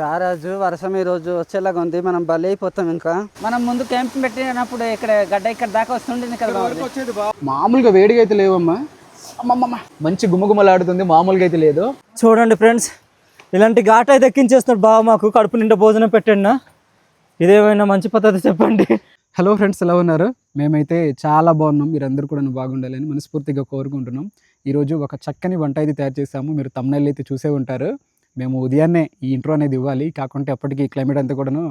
రారాజు వర్షం ఈ రోజు వచ్చేలాగా ఉంది. మనం బలి అయిపోతాం ఇంకా. మనం ముందు క్యాంప్ పెట్టినప్పుడు ఇక్కడ గడ్డ ఇక్కడ దాకా వస్తుండేది కదా బాబు. మామూలుగా వేడిగా అయితే లేవమ్మా. అమ్మమ్మమ్మ మంచి గుమ్మగుమ్మలాడుతుంది మామూలుగా అయితే లేదు. చూడండి ఫ్రెండ్స్ ఇలాంటి ఘాట్ అయితే ఎక్కించేస్తున్నాడు బావ మాకు. కడుపు నిండా భోజనం పెట్టండి. ఇదేమైనా మంచి పద్ధతి చెప్పండి? హలో ఫ్రెండ్స్ ఎలా ఉన్నారు? మేమైతే చాలా బాగున్నాం. మీరందరూ కూడా బాగుండాలని మనస్ఫూర్తిగా కోరుకుంటున్నాం. ఈరోజు ఒక చక్కని వంట అయితే తయారు చేసాము మీరు తమ్నైల్ అయితే చూసే ఉంటారు. మేము ఉదయాన్నే ఈ ఇంట్రో అనేది ఇవ్వాలి. కాకుంటే అప్పటికి క్లైమేట్ అంతా కూడాను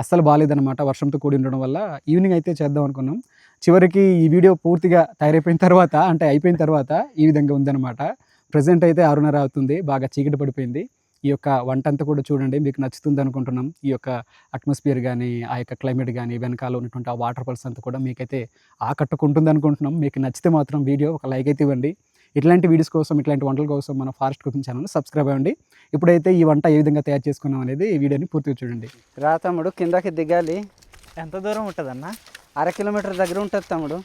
అస్సలు బాగాలేదన్నమాట వర్షంతో కూడి ఉండడం వల్ల ఈవినింగ్ అయితే చేద్దాం అనుకున్నాం. చివరికి ఈ వీడియో పూర్తిగా తయారైపోయిన తర్వాత అంటే అయిపోయిన తర్వాత ఈ విధంగా ఉందన్నమాట. ప్రజెంట్ అయితే ఆరున్నర అవుతుంది. బాగా చీకటి పడిపోయింది. ఈ యొక్క వంట అంతా కూడా చూడండి. మీకు నచ్చుతుంది అనుకుంటున్నాం. ఈ యొక్క అట్మాస్ఫియర్ కానీ ఆ యొక్క క్లైమేట్ కానీ వెనకాల ఉన్నటువంటి ఆ వాటర్ ఫాల్స్ అంతా కూడా మీకైతే ఆకట్టుకుంటుంది అనుకుంటున్నాం. మీకు నచ్చితే మాత్రం వీడియో ఒక లైక్ అయితే ఇవ్వండి. ఇట్లాంటి వీడియోస్ కోసం ఇట్లాంటి వంటల కోసం మన ఫారెస్ట్ కుకింగ్ ఛానల్ సబ్స్క్రైబ్ అవ్వండి. ఇప్పుడైతే ఈ వంట ఏ విధంగా తయారు చేసుకున్నాం అనేది ఈ వీడియోని పూర్తిగా చూడండి. రా తమ్ముడు కిందకి దిగాలి. ఎంత దూరం ఉంటుందన్న? అర కిలోమీటర్ దగ్గర ఉంటుంది తమ్ముడు.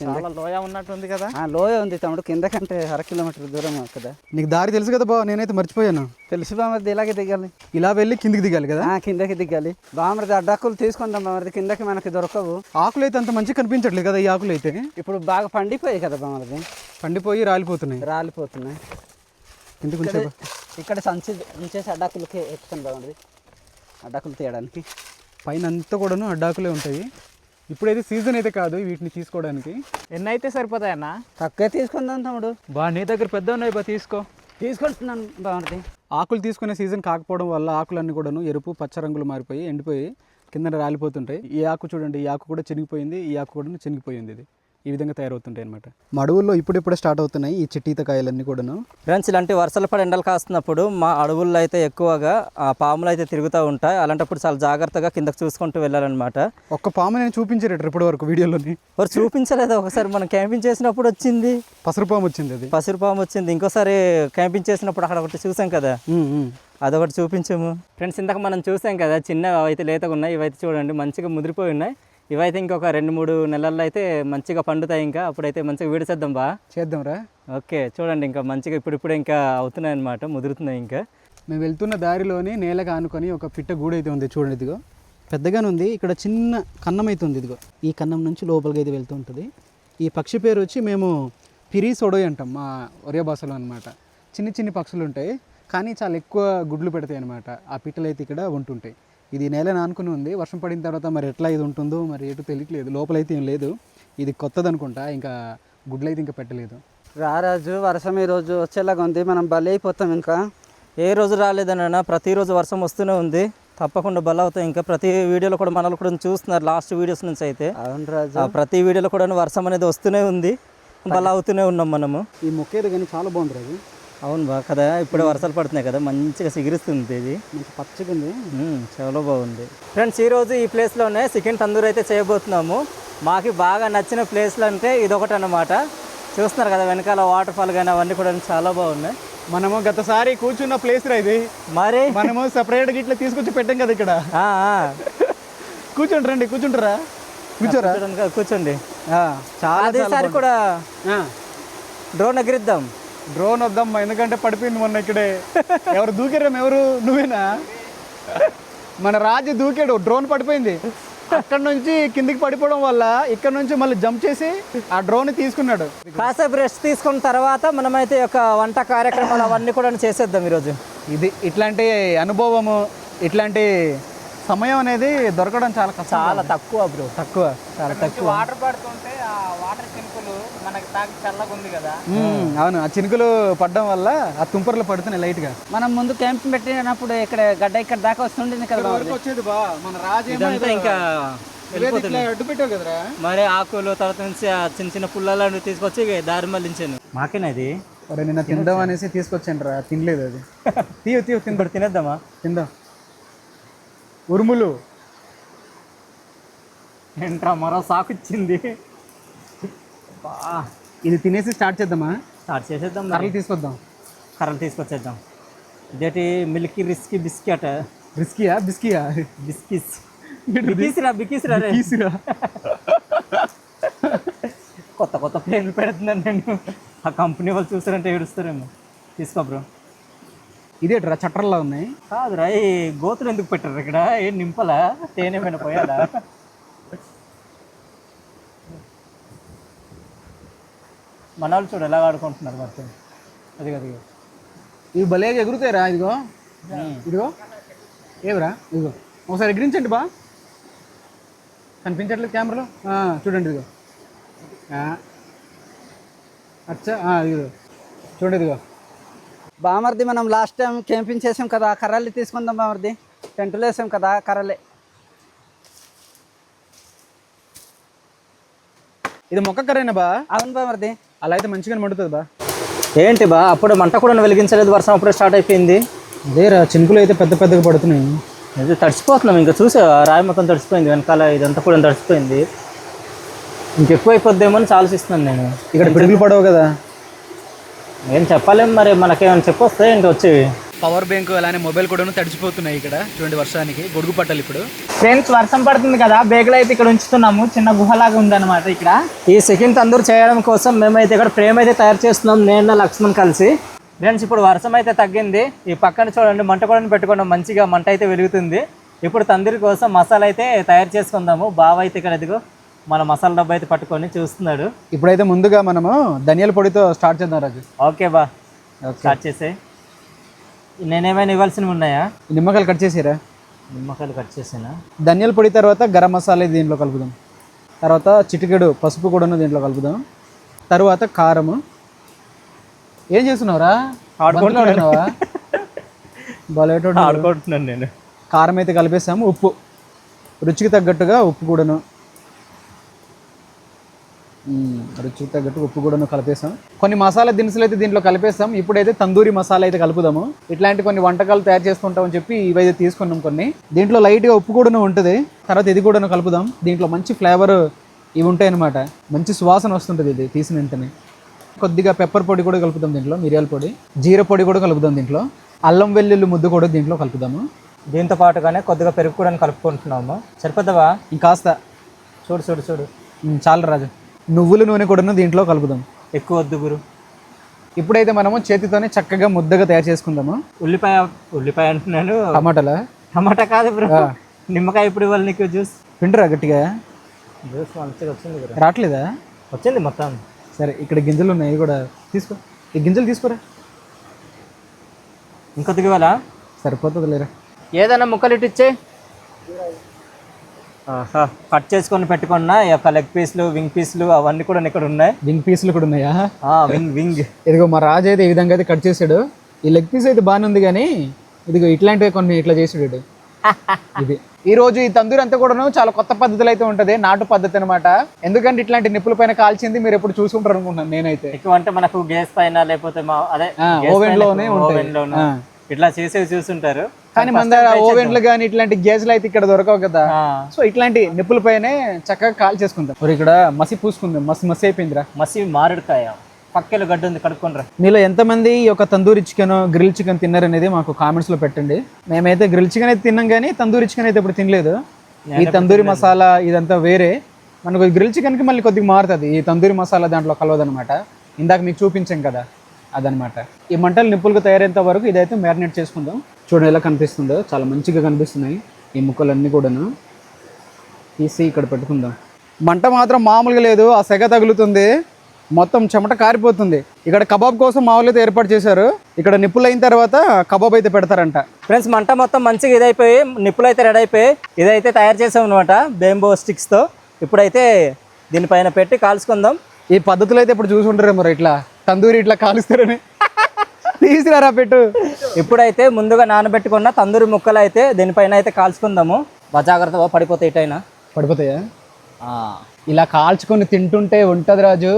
చాలా లోయ ఉన్నట్టుంది కదా? లోయ ఉంది తమ్ముడు. కిందకంటే అర కిలోమీటర్ దూరం కదా. నీకు దారి తెలుసు కదా బావ నేనైతే మర్చిపోయాను. తెలుసు బామర్ది ఇలాగే దిగాలి. ఇలా వెళ్ళి కిందికి దిగాలి కదా? కిందకి దిగాలి. బామర్ది అడ్డాకులు తీసుకుందాం బామర్ది కిందకి మనకి దొరకవు. ఆకులు అయితే అంత మంచిగా కనిపించట్లేదు కదా ఈ ఆకులు అయితే ఇప్పుడు బాగా పండిపోయాయి కదా బామర్ది. పండిపోయి రాలిపోతున్నాయి. రాలిపోతున్నాయి. ఉంచే ఇక్కడ సంచి ఉంచేసి అడ్డాకులకి ఎత్తుకొని బాగుంది అడ్డాకులు తీయడానికి. పైన అంతా కూడాను అడ్డాకులే ఉంటాయి. ఇప్పుడైతే సీజన్ అయితే కాదు వీటిని తీసుకోవడానికి. ఎన్ని అయితే సరిపోతాయన్న తక్కువే తీసుకుందాం తమ్ముడు. బా నీ దగ్గర పెద్ద ఉన్నాయి బా తీసుకో. తీసుకుంటున్నాను బాగుంది ఆకులు తీసుకునే సీజన్ కాకపోవడం వల్ల ఆకులన్నీ కూడాను ఎరుపు పచ్చ రంగులు మారిపోయి ఎండిపోయి కింద రాలిపోతుంటాయి. ఈ ఆకు చూడండి ఈ ఆకు కూడా చినిగిపోయింది ఈ ఆకు కూడా చినిగిపోయింది ఇది. ఈ విధంగా తయారవుతుంటాయి అనమాట మడువుల్లో ఇప్పుడిప్పుడే స్టార్ట్ అవుతున్నాయి ఈ చిట్టీతకాయలన్నీ కూడాను. ఫ్రెండ్స్ ఇలాంటి వర్షాలు పడి ఎండలు కాస్తున్నప్పుడు మా అడవుల్లో అయితే ఎక్కువగా ఆ పాములు అయితే తిరుగుతూ ఉంటాయి. అలాంటప్పుడు చాలా జాగ్రత్తగా కిందకు చూసుకుంటూ వెళ్ళాలన్నమాట. ఒక్క పాము నేను చూపించారట ఇప్పటి వరకు వీడియోలోని. మరి చూపించలేదు? ఒకసారి మనం క్యాంపింగ్ చేసినప్పుడు వచ్చింది. పసరు పాము వచ్చింది అది. పసిరు పాము వచ్చింది. ఇంకోసారి క్యాంపింగ్ చేసినప్పుడు అక్కడ ఒకటి చూసాం కదా. అదొకటి చూపించాము. ఫ్రెండ్స్ ఇందాక మనం చూసాం కదా చిన్నవి అవైతే లేతగా ఉన్నాయి. ఇవైతే చూడండి మంచిగా ముదిరిపోయి ఉన్నాయి. ఇవైతే ఇంకొక రెండు మూడు నెలల్లో అయితే మంచిగా పండుతాయి ఇంకా. అప్పుడైతే మంచిగా విడిసేద్దాం బా. చేద్దాం రా. ఓకే చూడండి ఇంకా మంచిగా ఇప్పుడిప్పుడే ఇంకా అవుతున్నాయి అనమాట ముదురుతున్నాయి ఇంకా. మేము వెళ్తున్న దారిలోని నేలకు ఆనుకొని ఒక పిట్ట గూడు అయితే ఉంది చూడండి ఇదిగో. పెద్దగానే ఉంది ఇక్కడ చిన్న కన్నం అయితే ఉంది ఇదిగో. ఈ కన్నం నుంచి లోపలికి అయితే వెళ్తూ ఉంటుంది. ఈ పక్షి పేరు వచ్చి మేము పిరి సొడోయ్ అంటాం మా ఒరియా భాషలో అనమాట చిన్ని చిన్ని పక్షులు ఉంటాయి కానీ చాలా ఎక్కువ గుడ్లు పెడతాయి అనమాట ఆ పిట్టలు అయితే ఇక్కడ ఉంటుంటాయి. ఇది నేల నానుకుని ఉంది. వర్షం పడిన తర్వాత మరి ఎట్లా ఇది ఉంటుందో మరి ఎటు తెలియట్లేదు. లోపలైతే ఏం లేదు. ఇది కొత్తది అనుకుంటా ఇంకా గుడ్లు అయితే ఇంకా పెట్టలేదు. రారాజు వర్షం ఈ రోజు వచ్చేలాగా ఉంది. మనం బలి అయిపోతాం ఇంకా. ఏ రోజు రాలేదన్న ప్రతిరోజు వర్షం వస్తూనే ఉంది. తప్పకుండా బల అవుతాయి ఇంకా. ప్రతి వీడియోలో కూడా మనల్ని కూడా చూస్తున్నారు. లాస్ట్ వీడియోస్ నుంచి అయితే. అవును రాజు. ఆ ప్రతి వీడియోలో కూడా వర్షం అనేది వస్తూనే ఉంది. బల అవుతూనే ఉన్నాం మనము. ఈ మొక్కేది కానీ చాలా బాగుంది రాజు. అవును బా కదా? ఇప్పుడే వర్షాలు పడుతున్నాయి కదా? మంచిగా సిగిరిస్తుంది ఇది. మంచి పచ్చగా ఉంది చాలా బాగుంది. ఫ్రెండ్స్ ఈరోజు ఈ ప్లేస్లోనే చికెన్ తందూరి అయితే చేయబోతున్నాము. మాకు బాగా నచ్చిన ప్లేస్లు అంటే ఇదొకటి అన్నమాట చూస్తున్నారు కదా వెనకాల వాటర్ ఫాల్ కానీ అవన్నీ కూడా చాలా బాగున్నాయి. మనము గతసారి కూర్చున్న ప్లేస్ రా ఇది. మరి? మనము సపరేట్ ఇట్లా తీసుకొచ్చి పెట్టాం కదా ఇక్కడ. ఆ, ఆ. కూర్చోండి రండి కూర్చుంటారా? కూర్చోరా? కూర్చోండి. చాలా కూడా డ్రోన్ ఎగిరిద్దాం. డ్రోన్ వద్దమ్మా ఎందుకంటే పడిపోయింది మొన్న ఇక్కడే. ఎవరు దూకారేమో ఎవరు? నువ్వేనా? మన రాజు దూకాడు డ్రోన్ పడిపోయింది. అక్కడ నుంచి కిందికి పడిపోవడం వల్ల ఇక్కడ నుంచి మళ్ళీ జంప్ చేసి ఆ డ్రోన్ తీసుకున్నాడు. కాసేపు రెస్ట్ తీసుకున్న తర్వాత మనమైతే యొక్క వంట కార్యక్రమాలు అవన్నీ కూడా చేసేద్దాం ఈరోజు. ఇది ఇట్లాంటి అనుభవము ఇట్లాంటి సమయం అనేది దొరకడం చాలా కష్టం. చాలా తక్కువ బ్రో తక్కువ చాలా తక్కువ. వాటర్ పడుతుంటే ఆ వాటర్ చినుకులు అవును ఆ చినుకులు పడడం వల్ల ఆ తుంపర్లు పడుతున్నాయి లైట్గా మనం ముందు క్యాంప్ పెట్టినప్పుడు ఇక్కడ గడ్డ ఇక్కడ దాకా వస్తుండేది కదా. వచ్చేది బా. మన రాజు ఇదంతా ఇంకా మరి ఆకులు తర్వాత నుంచి ఆ చిన్న చిన్న పుల్లలు తీసుకొచ్చి దారి మళ్ళించాను మాకేనా ఇది? నిన్న తిందాం అనేసి తీసుకొచ్చాను రా తినలేదు అది. తీయ తీయ ఇప్పుడు తినేద్దామా? తిందాం. ఉరుములు. ఏంట్రా మరో సాకు ఇచ్చింది. ఇది తినేసి స్టార్ట్ చేద్దామా? స్టార్ట్ చేసేద్దాం. కర్రలు తీసుకొద్దాం. కర్రలు తీసుకొచ్చేద్దాం. ఇదేంటి మిల్కీ రిస్కీ బిస్కెట్? రిస్కీయా? బిస్కీయా? బిస్కిస్. బికిసిరా బికిసిరా రే. తీసురా కొత్త కొత్త పేర్లు పెడుతున్నాను నేను. ఆ కంపెనీ వాళ్ళు చూసారంటే ఏడుస్తారేమో. తీసుకో బ్రో. ఇదేట్రా? చట్రంలా ఉన్నాయి? కాదురా ఈ గోతులు ఎందుకు పెట్టారు ఇక్కడ? ఏం నింపలా? తేనె పైన పోయాలా? మన వాళ్ళు చూడు ఎలా ఆడుకుంటున్నారు మొత్తం అది అది ఇవి భలేగా ఎగురుతాయిరా ఇదిగో. ఇదిగో. ఏవరా ఇదిగో. ఒకసారి ఎగిరించండి బా. కనిపించట్లేదు కెమెరాలో? ఆ, చూడండి ఇదిగో. ఆ. అచ్చా ఆ, ఇదిగో చూడండి ఇదిగో. బామర్ది మనం లాస్ట్ టైం క్యాంపింగ్ చేసాం కదా కర్రలు తీసుకుందాం బామర్ది. టెంటులు వేసాం కదా కర్రలే. ఇది మొక్క కర్రేనా బా? అవును బామర్ది. అలా అయితే మంచిగానే మండుతుంది బా. ఏంటి బా అప్పుడు మంట కూడా వెలిగించలేదు వర్షం అప్పుడే స్టార్ట్ అయిపోయింది. అదేరా చినుకులు అయితే పెద్ద పెద్దగా పడుతున్నాయి. ఇది తడిసిపోతున్నాం ఇంకా చూసా రాయి మొత్తం తడిసిపోయింది వెనకాల ఇదంతా కూడా తడిసిపోయింది. ఇంకెక్కువ అయిపోద్దేమో అని ఆలోచిస్తున్నాను నేను. ఇక్కడ పిడుగులు పడవు కదా. ఏం చెప్పలేం మరి మనకేమైనా చెప్పొస్తే ఏంటి వచ్చేవి? పవర్ బ్యాంక్ అలానే మొబైల్ కూడా తడిచిపోతున్నాయి ఇక్కడ చూడండి వర్షానికి. గొడుగు పట్టాలి ఇప్పుడు. ఫ్రెండ్స్ వర్షం పడుతుంది కదా బేగులు అయితే ఇక్కడ ఉంచుతున్నాము. చిన్న గుహలాగా ఉందన్నమాట ఇక్కడ. ఈ సెకండ్ తందూరు చేయడం కోసం మేమైతే ఇక్కడ ఫ్రేమ్ అయితే తయారు చేస్తున్నాం నేను లక్ష్మణ్ కలిసి. ఫ్రెండ్స్ ఇప్పుడు వర్షం అయితే తగ్గింది. ఈ పక్కన చూడండి మంట కూడా పెట్టుకున్నాం మంచిగా మంట అయితే వెలుగుతుంది. ఇప్పుడు తందూరి కోసం మసాలా అయితే తయారు చేసుకుందాము. బావ అయితే ఇక్కడ ఎదుగు మన మసాలా డబ్బా అయితే పట్టుకొని చూస్తున్నాడు. ఇప్పుడైతే ముందుగా మనము ధనియాల పొడితో స్టార్ట్ చేద్దాం రాజు. ఓకే బా స్టార్ట్ చేసే నేనేమైనా ఇవ్వాల్సినవి ఉన్నాయా? నిమ్మకాయలు కట్ చేసారా? నిమ్మకాయలు కట్ చేసానా? ధనియాల పొడి తర్వాత గరం మసాలా దీంట్లో కలుపుదాం. తర్వాత చిటికెడు పసుపు కూడాను దీంట్లో కలుపుదాం. తర్వాత కారము. ఏం చేస్తున్నావురా? భలేటోడు. ఆడుకుంటున్నాను నేను. కారం అయితే కలిపేసాము ఉప్పు. రుచికి తగ్గట్టుగా ఉప్పు కూడాను. రుచికి తగ్గట్టు ఉప్పు కూడాను కలిపేసాం. కొన్ని మసాలా దినుసులు అయితే దీంట్లో కలిపేస్తాం ఇప్పుడైతే తందూరి మసాలా అయితే కలుపుదాము. ఇట్లాంటి కొన్ని వంటకాలు తయారు చేసుకుంటామని చెప్పి ఇవైతే తీసుకున్నాం కొన్ని. దీంట్లో లైట్గా ఉప్పు కూడాను ఉంటుంది. తర్వాత ఇది కూడాను కలుపుదాం. దీంట్లో మంచి ఫ్లేవర్ ఇవి ఉంటాయి అన్నమాట మంచి సువాసన వస్తుంటుంది ఇది తీసిన వెంటనే. కొద్దిగా పెప్పర్ పొడి కూడా కలుపుదాం దీంట్లో మిరియాల పొడి. జీర పొడి కూడా కలుపుదాం దీంట్లో. అల్లం వెల్లుల్లి ముద్ద కూడా దీంట్లో కలుపుదాము. దీంతో పాటుగానే కొద్దిగా పెరుగు కూడా కలుపుకుంటున్నాము. సరిపోద్దావా ఇంకాస్త. చూడు చూడు చూడు. చాలు రాజు. నువ్వుల నూనె కూడా దీంట్లో కలుపుదాం. ఎక్కువ వద్దు గురు. ఇప్పుడైతే మనము చేతితోనే చక్కగా ముద్దగా తయారు చేసుకుందాము? ఉల్లిపాయ ఉల్లిపాయ అంటున్నాను టమాటాలా? టమాటా కాదు బ్రో. నిమ్మకాయ ఇప్పుడు ఇవ్వాలి నీకు జ్యూస్. పిండరా గట్టిగా. జ్యూస్ మంచిగా వచ్చింది రావట్లేదా? వచ్చింది మొత్తం. సరే ఇక్కడ గింజలు ఉన్నాయి ఇవి కూడా తీసుకో. ఈ గింజలు తీసుకోరా? ఇంకొద్దిగా ఇవ్వాలా? సరిపోతుంది లేరా ఏదైనా ముక్కలు ఇటు ఇచ్చే. కట్ చేసుకొని పెట్టుకున్న ఈ యొక్క లెగ్ పీస్లు వింగ్ పీస్లు అవన్నీ కూడా ఇక్కడ ఉన్నాయి. వింగ్ పీసులు కూడా ఉన్నాయా? వింగ్ వింగ్ ఇదిగో మా రాజు అయితే ఈ విధంగా అయితే కట్ చేసాడు ఈ లెగ్ పీస్ అయితే బాగానే ఉంది కానీ ఇదిగో ఇట్లాంటివి కొన్ని ఇట్లా చేసాడు. ఇది. ఈ రోజు ఈ తందూరి అంతా కూడాను చాలా కొత్త పద్ధతులు అయితే ఉంటది నాటు పద్ధతి అనమాట ఎందుకంటే ఇట్లాంటి నిప్పుల పైన కాల్చింది మీరు ఎప్పుడు చూసుకుంటారు అనుకుంటున్నాను నేనైతే. ఎక్కువ అంటే మనకు గ్యాస్ పైన లేకపోతే మా అదే పైన లోనే ఉంటాయి. ఇట్లా చేసేవి చూస్తుంటారు కానీ మన దగ్గర ఓవెన్లు కానీ ఇట్లాంటి గ్యాస్లు అయితే ఇక్కడ దొరకవు కదా. సో ఇట్లాంటి నిప్పుల పైనే చక్కగా కాల్ చేసుకుంటాం మరి ఇక్కడ మసి పూసుకుందాం. మసి మసి అయిపోయిందిరా. మసి మామిడికాయ పక్కలో గడ్డి ఉంది కడుక్కొనరా మీలో ఎంతమంది ఈ యొక్క తందూరి చికెన్ గ్రిల్ చికెన్ తిన్నారనేది మాకు కామెంట్స్లో పెట్టండి. మేమైతే గ్రిల్ చికెన్ అయితే తిన్నాం కానీ తందూరి చికెన్ అయితే ఇప్పుడు తినలేదు. ఈ తందూరి మసాలా ఇదంతా వేరే. మనకు గ్రిల్ చికెన్కి మళ్ళీ కొద్దిగా మారుతుంది. ఈ తందూరి మసాలా దాంట్లో కలవదనమాట ఇందాక మీకు చూపించాం కదా అదనమాట ఈ మంటలు నిప్పులుగా తయారైనంత వరకు ఇదైతే మ్యారినేట్ చేసుకుందాం. చూడండి ఎలా కనిపిస్తుందో. చాలా మంచిగా కనిపిస్తున్నాయి ఈ ముక్కలన్నీ కూడాను. తీసి ఇక్కడ పెట్టుకుందాం. మంట మాత్రం మామూలుగా లేదు. ఆ సెగ తగులుతుంది. మొత్తం చెమట కారిపోతుంది. ఇక్కడ కబాబ్ కోసం మామూలుగా ఏర్పాటు చేశారు. ఇక్కడ నిప్పులు అయిన తర్వాత కబాబ్ అయితే పెడతారంట. ఫ్రెండ్స్ మంట మొత్తం మంచిగా ఇదైపోయి నిప్పులు అయితే రెడీ అయిపోయి ఇదైతే తయారు చేసాం అనమాట బేంబో స్టిక్స్తో ఇప్పుడైతే దీనిపైన పెట్టి కాల్చుకుందాం. ఈ పద్ధతులు అయితే ఇప్పుడు చూసుంటారు మరి ఇట్లా. తందూరి ఇట్లా కాలుస్తారని. తీసిరారా పెట్టు. ఇప్పుడైతే ముందుగా నానబెట్టుకున్న తందూరి ముక్కలు అయితే దీనిపైన అయితే కాల్చుకుందాము. బా జాగ్రత్తగా పడిపోతాయి ఇటైనా. పడిపోతాయా? ఇలా కాల్చుకొని తింటుంటే ఉంటుంది రాజు.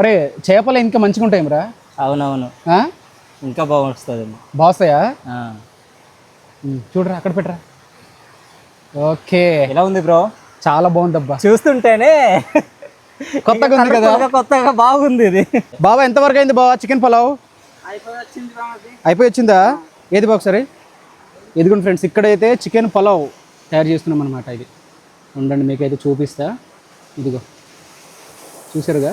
అరే చేపలు ఇంకా మంచిగా ఉంటాయి రా. అవునవును. ఇంకా బాగుంటుంది బాస్తాయా చూడరా అక్కడ పెట్టరా. ఓకే. ఎలా ఉంది బ్రో? చాలా బాగుందబ్బా. చూస్తుంటేనే కొత్తగా ఉంది కదా? కొత్తగా బాగుంది ఇది. బాబా ఎంతవరకు అయింది బాబా చికెన్ పలావ్? అయిపోయి వచ్చింది? బామర్ది అయిపోయి వచ్చిందా ఏది బాబు సరే? ఎదుగుండి ఫ్రెండ్స్ ఇక్కడైతే చికెన్ పలావ్ తయారు చేస్తున్నాం అనమాట ఇది. ఉండండి మీకైతే చూపిస్తా. ఇదిగో. చూసారుగా?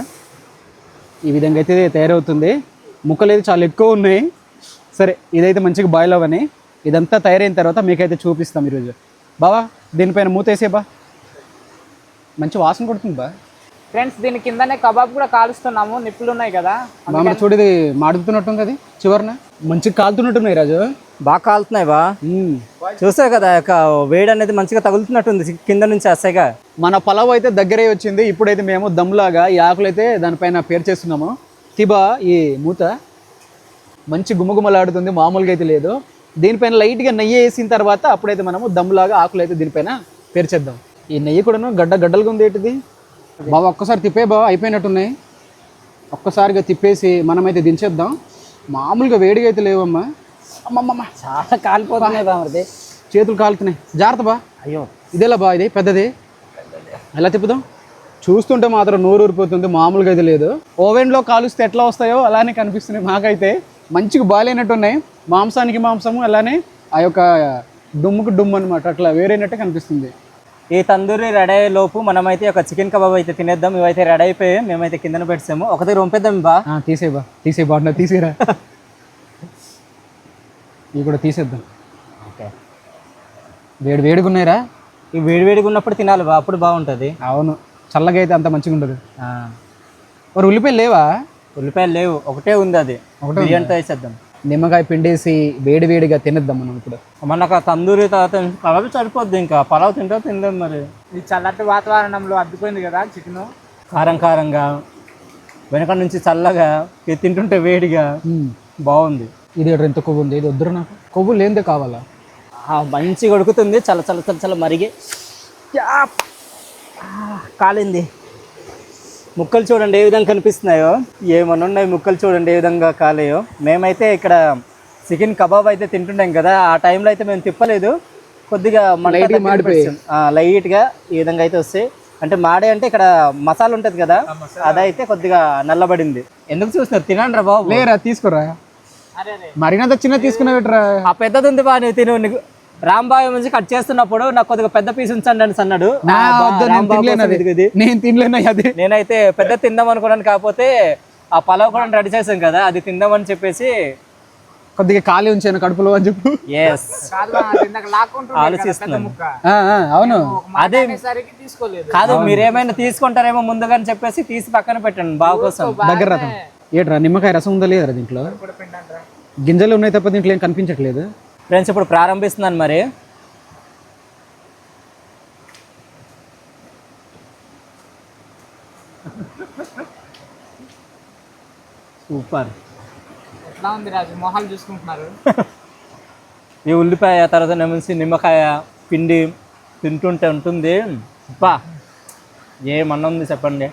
ఈ విధంగా అయితే తయారవుతుంది. ముక్కలు అయితే చాలా ఎక్కువ ఉన్నాయి. సరే ఇదైతే మంచిగా బాయిల్ అవ్వని. ఇదంతా తయారైన తర్వాత మీకైతే చూపిస్తాం ఈరోజు. బావా దీనిపైన మూతేసే బా. మంచి వాసన కొడుతుంది బా. ఫ్రెండ్స్ దీని కిందనే కబాబ్ కూడా కాలుస్తున్నాము. నిప్పులు ఉన్నాయి కదా. బామ్మ చూడు ఇది మాడుతున్నట్టుంది అది చివరన. మంచిగా కాలుతున్నట్టున్నాయి రాజు. బాగా కాలుతున్నాయి బా. చూసావు కదా యొక్క వేడి అనేది మంచిగా తగులుతున్నట్టుంది కింద నుంచి వస్తాయిగా మన పలావ్ అయితే దగ్గరే వచ్చింది. ఇప్పుడైతే మేము దమ్లాగా ఈ ఆకులు అయితే దానిపైన పేరు చేస్తున్నాము. తిబా ఈ మూత మంచి గుమగుమలాడుతుంది మామూలుగా అయితే లేదు. దీనిపైన లైట్గా నెయ్యి వేసిన తర్వాత అప్పుడైతే మనము దమ్లాగా ఆకులు అయితే దీనిపైన పేర్చేద్దాం ఈ నెయ్యి కూడాను గడ్డ గడ్డలుగా ఉంది ఏంటిది? బాబా ఒక్కసారి తిప్పే బావ అయిపోయినట్టున్నాయి. ఒక్కసారిగా తిప్పేసి మనమైతే దించేద్దాం. మామూలుగా వేడిగా అయితే లేవమ్మా. అమ్మమ్మమ్మ. చాలా కాలిపోతున్నాయి చేతులు కాలుతున్నాయి. జాగ్రత్త బా. అయ్యో. ఇదేలా బా ఇది? పెద్దది? ఎలా తిప్పుదాం? చూస్తుంటే మాత్రం నోరు ఊరిపోతుంది. మామూలుగా అయితే లేదు. ఓవెన్లో కాలుస్తే ఎట్లా వస్తాయో అలానే కనిపిస్తున్నాయి మాకైతే. మంచిగా బాగాలేనట్టు ఉన్నాయి మాంసానికి మాంసము అలానే ఆ యొక్క డుమ్ముకు డుమ్ము అనమాట అట్లా వేరేనట్టే కనిపిస్తుంది. ఈ తందూరి రెడీ అయ్యే లోపు మనమైతే ఒక చికెన్ కబాబ్ అయితే తినేద్దాం. ఇవైతే రెడీ అయిపోయి మేమైతే కిందన పెట్టాము. ఒకటి రొంపేద్దాం బా. ఆ, తీసేయ్ బా. తీసే బాగున్నా తీసేరా ఇవి కూడా తీసేద్దాం. ఓకే. వేడి వేడిగా ఉన్నాయిరా ఈ వేడివేడిగా ఉన్నప్పుడు తినాలి బా. అప్పుడు బాగుంటుంది. అవును. చల్లగా అయితే అంత మంచిగా ఉండదు. మరి ఉల్లిపాయలు లేవా? ఉల్లిపాయలు లేవు. ఒకటే ఉంది అది. ఒకటే బిర్యానీతో వేసేద్దాం నిమ్మకాయ పిండేసి వేడి వేడిగా తినేద్దాం మనం ఇప్పుడు. మనకు ఆ తందూరి తర్వాత కబాబ్ సరిపోద్ది ఇంకా. పలావ్ తింటా తినలేం మరి. ఈ చల్లటి వాతావరణంలో అద్దుపోయింది కదా చికెన్? కారం కారంగా వెనక నుంచి చల్లగా ఇది తింటుంటే వేడిగా. బాగుంది. ఇది ఎక్కడ ఎంత కొవ్వు ఉంది. ఇది వద్దురు నాకు. కొవ్వు లేనిదే కావాలా? ఆ, మంచిగా ఉడుకుతుంది. చల్ల చల్ల చల్ల చల్ల మరిగి. యాప్! ఆ, కాలింది. ముక్కలు చూడండి ఏ విధంగా కనిపిస్తున్నాయో? ఏమన్నా ఉన్నాయి ముక్కలు చూడండి ఏ విధంగా కాలేయో? మేమైతే ఇక్కడ చికెన్ కబాబ్ అయితే తింటుంటాం కదా ఆ టైంలో అయితే మేము తిప్పలేదు. కొద్దిగా. లైట్గా ఈ విధంగా అయితే వస్తాయి. అంటే మాడే అంటే ఇక్కడ మసాలా ఉంటుంది కదా అదైతే కొద్దిగా నల్లబడింది. ఎందుకు చూస్తున్నారు? తినండి రా బాబు. లేరా తీసుకోరా? మరినంత చిన్న తీసుకున్నావిట్రా? ఆ పెద్దది ఉంది బా నువ్వు తిను నీకు రాంబాబు నుంచి కట్ చేస్తున్నప్పుడు నాకు కొద్దిగా పెద్ద పీస్ ఉంచండి అని అన్నాడు నేను తినలేను అది. ఇదిగో ఇది. నేను తినలేను అది. నేనైతే పెద్ద తిందాం అనుకున్నాను కాకపోతే ఆ పలావ్ కూడా రెడీ చేసాం కదా అది తిందామని చెప్పేసి కొద్దిగా ఖాళీ ఉంచాను కడుపులో అని చెప్పు. ఆలోచిస్తున్నాను. ఆ, ఆ, అవును. అదే కాదు మీరేమైనా తీసుకుంటారేమో ముందుగా అని చెప్పేసి తీసి పక్కన పెట్టండి బావ కోసం. దగ్గర రథం ఏట్రా నిమ్మకాయ రసం ఉందా లేదా దీంట్లో? గింజలు ఉన్నాయి తప్ప దీంట్లో ఏం కనిపించట్లేదు. ఫ్రెండ్స్ ఇప్పుడు ప్రారంభిస్తున్నాను మరి. సూపర్. ఎట్లా ఉంది రాజు? మొహాలు చూసుకుంటున్నారు. ఈ ఉల్లిపాయ తర్వాత నెమసి నిమ్మకాయ పిండి తింటుంటే ఉంటుంది. బా. ఏమన్నా ఉంది చెప్పండి.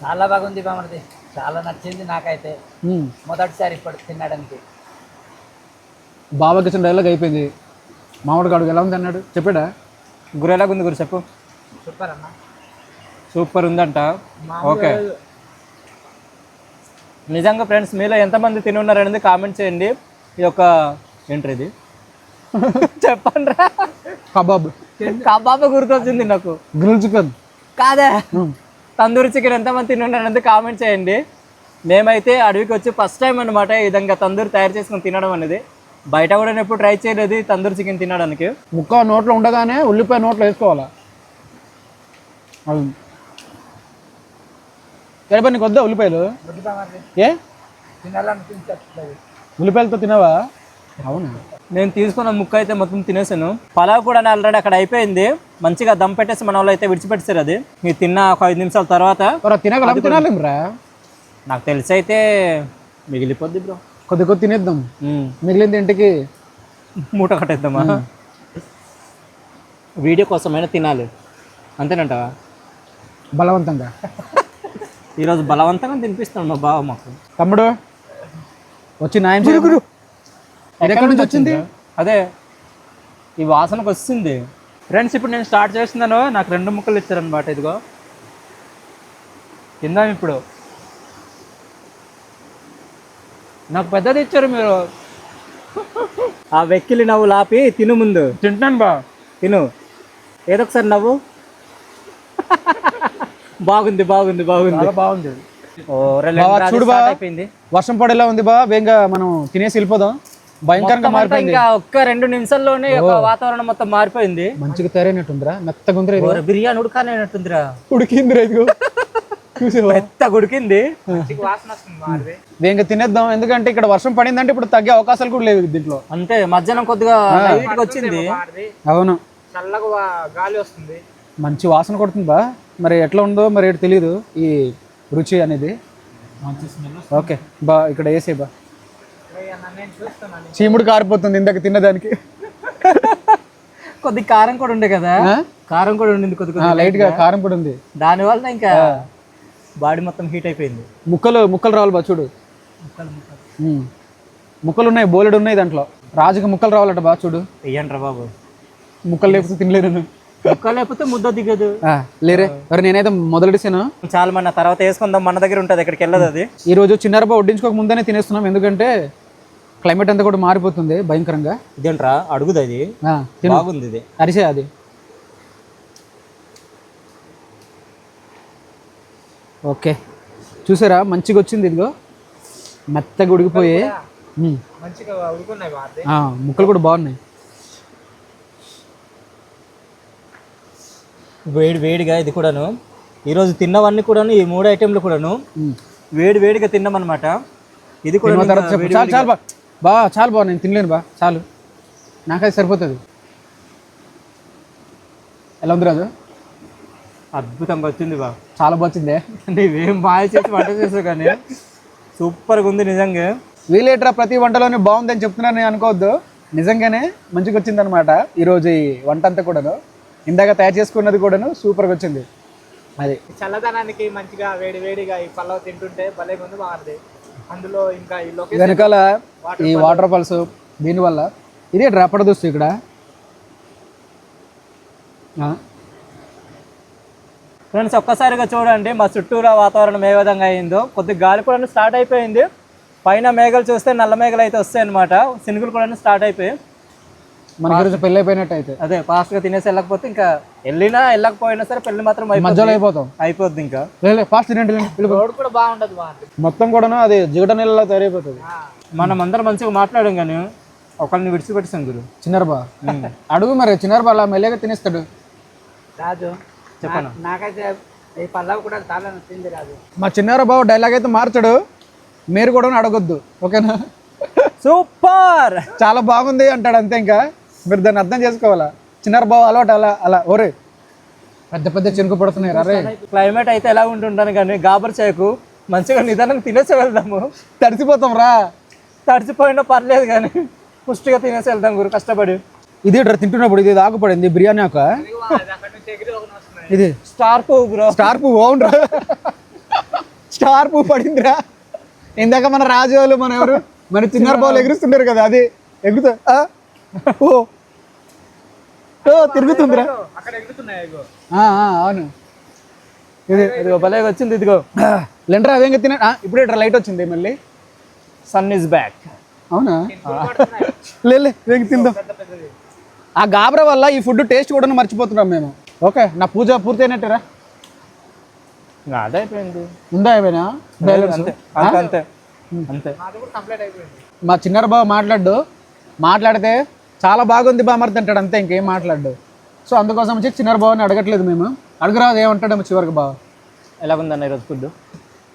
చాలా బాగుంది బామర్ది. చాలా నచ్చింది నాకైతే. మొదటిసారి ఇప్పుడు తినడానికి. బాబాకి ఇచ్చిన డైలాగ్ అయిపోయింది. మామిడి కాడు ఎలా ఉంది అన్నాడు? చెప్పాడా? గురు ఎలాగుంది గురు చెప్పు. సూపర్ అన్న సూపర్ ఉందంట. ఓకే. నిజంగా ఫ్రెండ్స్ మీలో ఎంతమంది తిని ఉన్నారనేది కామెంట్ చేయండి. ఈ యొక్క ఏంటి ఇది చెప్పండి రా. కబాబ్. కబాబ్ గుర్తొచ్చింది నాకు. గ్రిల్ చికెన్ కాదే. తందూరి చికెన్ ఎంతమంది తిని ఉన్నారనేది కామెంట్ చేయండి. మేమైతే అడవికి వచ్చి ఫస్ట్ టైం అనమాట ఈ విధంగా తందూరి తయారు చేసుకొని తినడం అనేది. బయట కూడా నేను ఎప్పుడు ట్రై చేయలేదు తందూరి చికెన్ తినడానికి. ముక్క నోట్లో ఉండగానే ఉల్లిపాయ నోట్లో వేసుకోవాలా? అది సరిపోయి నీకు వద్దా ఉల్లిపాయలు? ఏ? ఉల్లిపాయలతో తినవా? అవునా? నేను తీసుకున్న ముక్క అయితే మొత్తం తినేసాను. పలావ్ కూడా ఆల్రెడీ అక్కడ అయిపోయింది. మంచిగా దమ్ పెట్టేసి మన వాళ్ళు అయితే విడిచిపెట్టారు అది. మీరు తిన్న ఒక ఐదు నిమిషాల తర్వాత తినగలం తినాలేం రా? నాకు తెలిసి అయితే మిగిలిపోద్ది బ్రో. కొద్ది కొద్ది తినేద్దాం. మిగిలింది ఇంటికి. మూట కట్టేద్దామా? వీడియో కోసమైనా తినాలి. అంతేనంటావా? బలవంతంగా. ఈరోజు బలవంతంగా తినిపిస్తాను మా బావ మాకు. తమ్ముడు వచ్చి న్యాయం చేయగురు ఇది ఎక్కడి నుంచి వచ్చింది? అదే ఈ వాసనకు వస్తుంది. ఫ్రెండ్స్ ఇప్పుడు నేను స్టార్ట్ చేస్తున్నాను. నాకు రెండు ముక్కలు ఇచ్చారనమాట ఇదిగో. తిందాం ఇప్పుడు. నాకు పెద్దది ఇచ్చారు మీరు. ఆ వెక్కిలి నవ్వు లాపి తిను ముందు. తింటున్నాను బా. తిను. ఏదో ఒకసారి నవ్వు? బాగుంది బాగుంది బాగుంది. బాగుంది. చూడు. అయిపోయింది. వర్షం పడేలా ఉంది బా. వేగంగా మనం తినేసి వెళ్ళిపోదాం. భయంకరంగా మారిపోయింది. ఇంకా ఒక్క రెండు నిమిషాల్లోనే ఒక వాతావరణం మొత్తం మారిపోయింది. మంచిగా తయారైనట్టుందిరా మెత్తగా ఉందిరా బిర్యానీ ఉడకానట్టుందిరా ఉడికిందిరా ఇదిగో. చూసావా? మెత్త ఉడికింది వేగంగా తినేద్దాం. ఎందుకంటే ఇక్కడ వర్షం పడిందంటే ఇప్పుడు తగ్గే అవకాశాలు కూడా లేవు దీంట్లో. అంతే మధ్యాహ్నం కొద్దిగా వచ్చింది. అవును. చల్లగా గాలి వస్తుంది. మంచి వాసన కొడుతుంది? బా మరి ఎట్లా ఉందో మరి తెలియదు ఈ రుచి అనేది. ఓకే. బా ఇక్కడ వేసే బా. చీముడు కారిపోతుంది ఇందాక తిన్నదానికి. కొద్ది కారం కూడా ఉండే కదా? కారం కూడా ఉండింది కొద్ది ఆ, కొద్ది లైట్గా కారం కూడా ఉంది. దాని వల్ల ఇంకా బాడీ మొత్తం హీట్ అయిపోయింది. ముక్కలు ముక్కలు రావాలి బా చూడు. ముక్కలు ఉన్నాయి బోలెడు ఉన్నాయి దాంట్లో. రాజుకి ముక్కలు రావాలట బా చూడు. వెయ్యంట్రా బాబు. ముక్కలు లేకపోతే తినలేను నేను. ముక్క లేకపోతే ముద్ద దిగదు. లేరే. మరి నేనైతే మొదలెడిసాను చాలా మన తర్వాత వేసుకుందాం మన దగ్గర ఉంటుంది ఎక్కడికి వెళ్ళదు అది. ఈ రోజు చిన్నారబా వడ్డించుకోక ముందనే తినేస్తున్నాం ఎందుకంటే క్లైమేట్ అంతా కూడా మారిపోతుంది భయంకరంగా. ఇదేంట్రా? అడుగుది అది బాగుంది ఇది. అరిసే అది. ఓకే. చూసారా? మంచిగా వచ్చింది ఇదిగో. మెత్తగా ఉడికిపోయి. ముక్కలు కూడా బాగున్నాయి. వేడి వేడిగా ఇది కూడాను. ఈరోజు తిన్నవన్నీ కూడాను ఈ మూడు ఐటెంలు కూడాను. వేడి వేడిగా తిన్నామన్నమాట. ఇది కూడా బా బా చాలు బా నేను తినలేను బా చాలు. నాకైతే సరిపోతుంది. ఎలా ఉంది రాజు? అద్భుతంగా వచ్చింది బా. చాలా బాగుందే నీవేం బాగా చేసి వంట చేసావు కానీ సూపర్గా ఉంది నిజంగా. వీలేట్రా ప్రతి వంటలోనే బాగుందని చెప్తున్నాను నేను అనుకోవద్దు. నిజంగానే మంచిగా వచ్చింది అనమాట ఈరోజు ఈ వంట అంతా కూడాను. ఇందాక తయారు చేసుకున్నది కూడాను సూపర్గా వచ్చింది. అది చల్లదనానికి మంచిగా వేడి వేడిగా ఈ పల్లవ తింటుంటే భలే ముందు బాగుంది అందులో ఇంకా ఈ వెనకాల ఈ వాటర్ ఫాల్స్ దీనివల్ల ఇదే డ్రాపడ దోస్తు ఇక్కడ. ఫ్రెండ్స్ ఒక్కసారిగా చూడండి మా చుట్టూరా వాతావరణం ఏ విధంగా అయిందో. కొద్దిగా గాలి కూడా స్టార్ట్ అయిపోయింది. పైన మేఘాలు చూస్తే నల్ల మేఘాలు అయితే వస్తాయి అనమాట సినుగులు కూడా స్టార్ట్ అయిపోయి మనకి ఈరోజు పెళ్ళి అయిపోయినట్టు అయితే అదే ఫాస్ట్గా తినేసి వెళ్ళకపోతే ఇంకా వెళ్ళినా వెళ్ళకపోయినా సరే పెళ్ళి మాత్రం. మధ్యలో అయిపోతాం. అయిపోద్ది ఇంకా. లే ఫాస్ట్ తినండి. రోడ్ కూడా బాగుండదు బాగుంటుంది మొత్తం కూడాను అది జిగట నీళ్ళలో తయారైపోతుంది. మనం అందరం మంచిగా మాట్లాడాం కానీ ఒకరిని విడిచిపెట్టేసాం గురు. చిన్నరబా. అడుగు మరి చిన్నరబా అలా మెల్లగా తినేస్తాడు. రాజు చెప్పను? నాకైతే ఈ పల్లవి కూడా చాలా నచ్చింది రాజు. మా చిన్నార బాబు డైలాగ్ అయితే మార్చడు. మీరు కూడా అడగొద్దు ఓకేనా? సూపర్! చాలా బాగుంది అంటాడు అంతే ఇంకా. మీరు దాన్ని అర్థం చేసుకోవాలా? చిన్నార బాబు అలవాటు అలా అలా ఒరే. పెద్ద పెద్ద చెనుకు పడుతున్నాయి అరే క్లైమేట్ అయితే ఎలా ఉంటుంటాను కానీ గాబర్ చేయకు. మంచిగా నిదానం తినేసి వెళ్దాము. తడిసిపోతాం రా. తడిచిపోయినా పర్లేదు కానీ పుష్టిగా తినేసి వెళ్దాం గురు కష్టపడి. ఇది తింటున్నప్పుడు ఇది ఆకుపడింది బిర్యానీ ఆక. ఇది. స్టార్ పువ్వు బ్రో. స్టార్ పువ్వు అవునరా స్టార్ పువ్వు పడిందిరా ఇందాక మన రాజు వాళ్ళు మన ఎవరు? మన చిన్నారు బాబులు ఎగురుస్తుంటారు కదా అది. ఎగురుతా ఓ. తిరుగుతుందిరా. ఆ, ఆ, అవును. ఇది ఇదిగో భలే వచ్చింది ఇదిగో. లెండ్రా అదేంగా తిన ఇప్పుడే లైట్ వచ్చింది మళ్ళీ. సన్ ఇస్ బ్యాక్ అవునా? లే లే, వేగ తిందాం. ఆ గాబరా వల్ల ఈ ఫుడ్ టేస్ట్ కూడా మర్చిపోతున్నాం మేము. ఓకే నా పూజ పూర్తి అయినట్టేరా? అదైపోయింది బ్యాలెన్స్ అంతే అంతే అంతే మా చిన్నర బావ మాట్లాడు మాట్లాడితే చాలా బాగుంది బామర్ది అంటాడు అంతే ఇంకేం మాట్లాడు సో అందుకోసం వచ్చి చిన్నర బావని అడగట్లేదు మేము. అడగరాదు ఏమంటాడేమో చివరికి బావ. ఎలాగుందన్న ఈరోజు ఫుడ్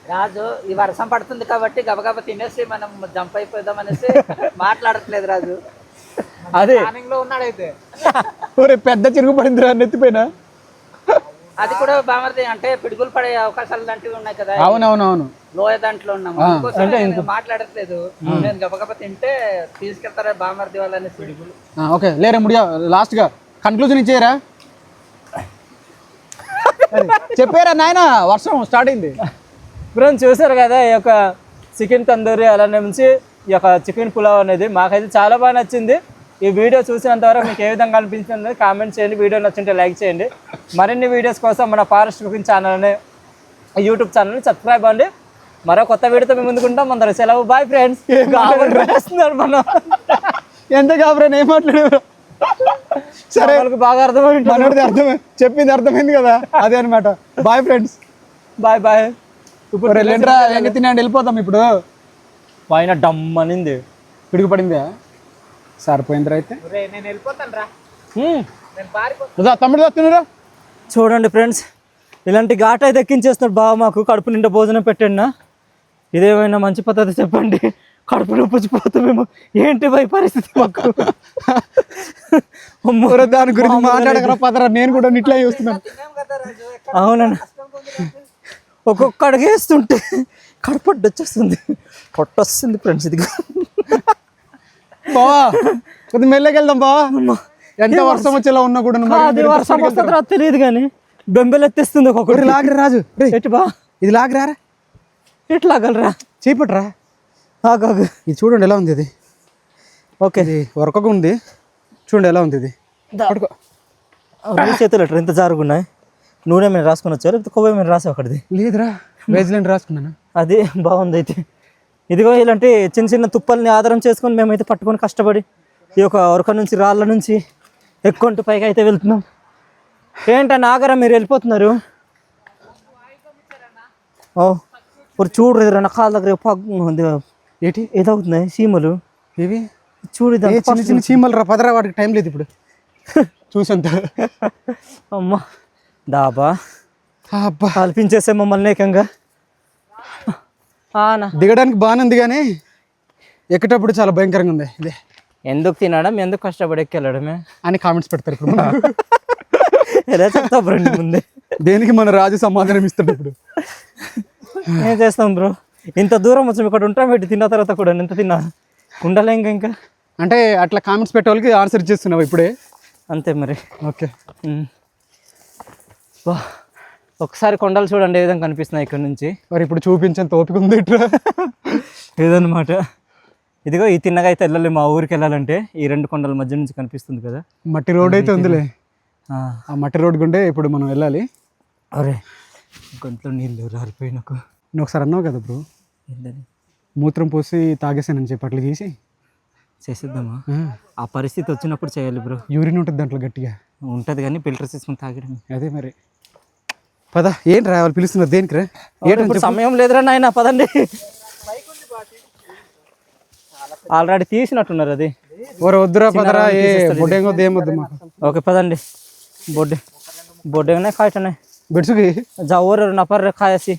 రాజు ఈ వర్షం పడుతుంది కాబట్టి గబగబా తినేసి మనం జంప్ అయిపోదాం అనేసి మాట్లాడట్లేదు రాజు. అదే. లో ఉన్నాడైతే. ఒరే పెద్ద చిరుగు పడిందిరా నెత్తిపోయినా అది కూడా బామర్ది అంటే పిడుగులు పడే అవకాశాలు లాంటివి ఉన్నాయి కదా. అవునవునవును. లోయ దాంట్లో ఉన్నాము. మాట్లాడట్లేదు. నేను గబగబా తింటే తీసుకెళ్తారా బామర్ది వాళ్ళని పిడుగులు? ఆ, ఓకే లేరా ముడియా లాస్ట్గా. కన్క్లూజన్ ఇచ్చేయరా? చెప్పారా నాయన? వర్షం స్టార్ట్ అయింది. ఫ్రెండ్స్ చూసారు కదా ఈ యొక్క చికెన్ తందూరి అలానే నుంచి ఈ యొక్క చికెన్ పులావ్ అనేది మాకైతే చాలా బాగా నచ్చింది. ఈ వీడియో చూసినంత వరకు మీకు ఏ విధంగా అనిపించింది కామెంట్ చేయండి. వీడియో నచ్చింటే లైక్ చేయండి. మరిన్ని వీడియోస్ కోసం మన ఫారెస్ట్ కుకింగ్ ఛానల్ని యూట్యూబ్ ఛానల్ని సబ్స్క్రైబ్ అవ్వండి. మరో కొత్త వీడియోతో మేము ముందుకుంటాం అందరూ సెలవు. బాయ్ ఫ్రెండ్స్ మనం. ఎంత కాబరా ఏం మాట్లాడారు? సరే వాళ్ళకి బాగా అర్థమైంది మనోడిది అర్థం చెప్పింది అర్థమైంది కదా. అదే అనమాట బాయ్ ఫ్రెండ్స్ బాయ్ బాయ్ ఇప్పుడు వెళ్ళండిరా ఎంగ తినండి వెళ్ళిపోతాం ఇప్పుడు. పైన డమ్ అనింది పిడుగు పడిందా? సరిపోయిందిరా అయితే. నేను వెళ్ళిపోతాను రా. తమ్ముడు వస్తున్నారా చూడండి ఫ్రెండ్స్ ఇలాంటి ఘాట్ అయితే ఎక్కించేస్తున్నాడు బావ మాకు. కడుపు నిండా భోజనం పెట్టండి ఇదేమైనా మంచి పద్ధతి చెప్పండి? కడుపు నొప్పిపోతామేమో ఏంటి భయ పరిస్థితి మాకు? దాని గురించి మాట్లాడకరా పదరా. నేను కూడా ఇట్లా చూస్తున్నాను. అవునండి ఒక్కొక్క అడిగేస్తుంటే కడుపు వచ్చేస్తుంది. పొట్ట వస్తుంది ఫ్రెండ్స్ ఇది బావా కొద్ది మెల్లకి వెళ్దాం బావా. ఎంత వర్షం వచ్చేలా ఉన్నా కూడా వర్షం వస్తుందో తెలియదు కానీ బెంబెలు ఎత్తేస్తుంది ఒక్కొక్కటి. లాగరా రాజు. ఎటు బా? ఇది లాగరా? ఎట్లా ఆగలరా చేపట్రా? ఆగాగు ఇది చూడండి ఎలా ఉంది ఇది. ఓకే. ఇది వరకగా ఉంది. చూడండి ఎలా ఉంది ఇది. పట్టుకో. చేతులు ఎట్లా ఎంత జారుగున్నాయి. నూనె మీద రాసుకొని వచ్చారు కొవ్వు మీద రాసావు అక్కడిది లేదురా. వేజ్లెండ్ రాసుకున్నాను? అది బాగుంది అయితే. ఇదిగో ఇలాంటి చిన్న చిన్న తుప్పల్ని ఆధారం చేసుకొని మేమైతే పట్టుకొని కష్టపడి ఈ యొక్క ఉరక నుంచి రాళ్ళ నుంచి ఎక్కుంటూ పైకి అయితే వెళ్తున్నాం. ఏంటని ఆగరా మీరు వెళ్ళిపోతున్నారు? ఓ ఇప్పుడు చూడు ఎదురు నా కాళ్ళ దగ్గర పగ్ ఉంది. ఏంటి? ఏదవుతున్నాయి సీమలు ఇవి చూడు చిన్న చిన్న చీమలు రా పదరా వాటికి టైం లేదు ఇప్పుడు. చూసంత. అమ్మ డాబా. అబ్బా. కల్పించేసే మమ్మల్ని ఏకంగా. దిగడానికి బాగానే ఉంది కానీ ఎక్కేటప్పుడు చాలా భయంకరంగా ఉంది. ఇదే. ఎందుకు తినడం? ఎందుకు కష్టపడి ఎక్కి వెళ్ళడమే అని కామెంట్స్ పెడతారు ఇప్పుడు. ఎలా చెప్తా ఫ్రెండ్ ముందే? దేనికి మన రాజు సమాధానం ఇస్తాడు ఇప్పుడు? ఏం చేస్తాం బ్రో? ఇంత దూరం వచ్చాం ఇక్కడ ఉంటాం పెట్టి తిన్న తర్వాత కూడా ఎంత తిన్నా? ఉండలే ఇంకా ఇంకా. అంటే అట్లా కామెంట్స్ పెట్టే వాళ్ళకి ఆన్సర్ చేస్తున్నావు ఇప్పుడే? అంతే మరి. ఓకే. వా. ఒకసారి కొండలు చూడండి ఏ విధంగా కనిపిస్తున్నాయి ఇక్కడ నుంచి. మరి ఇప్పుడు చూపించేంత ఓపిక ఉంది ఇట్లా. ఏదన్నమాట ఇదిగో ఈ తిన్నగా అయితే వెళ్ళాలి మా ఊరికి వెళ్ళాలంటే. ఈ రెండు కొండల మధ్య నుంచి కనిపిస్తుంది కదా. మట్టి రోడ్ అయితే ఉందిలే. ఆ, మట్టి రోడ్ గుండే ఇప్పుడు మనం వెళ్ళాలి. అరే గొంతులో నీళ్ళు రాలిపోయి నాకు. నువ్వు ఒకసారి అన్నావు కదా బ్రో. మూత్రం పోసి తాగేసానని చెప్పి అట్లా తీసి. చేసేద్దామా? ఆ పరిస్థితి వచ్చినప్పుడు చేయాలి బ్రో. యూరిన్ ఉంటుంది దాంట్లో గట్టిగా. ఉంటుంది కానీ ఫిల్టర్ చేసుకుని తాగడం. అదే మరి. పద ఏంటి రా వాళ్ళు పిలుస్తున్నారు? దేనికి రా? ఏంటంటే సమయం లేదురా నాయన పదండి. ఆల్రెడీ తీసినట్టున్నారు అది. ఓరే వద్దురా పదరా ఏ బొడ్డెంగా ఏమొద్దు మాకు. ఓకే పదండి. బొడ్డే బొడ్డేనే కాయటనే. బిడ్సుకి జవరు ఓరే నపర్రే కాయసి.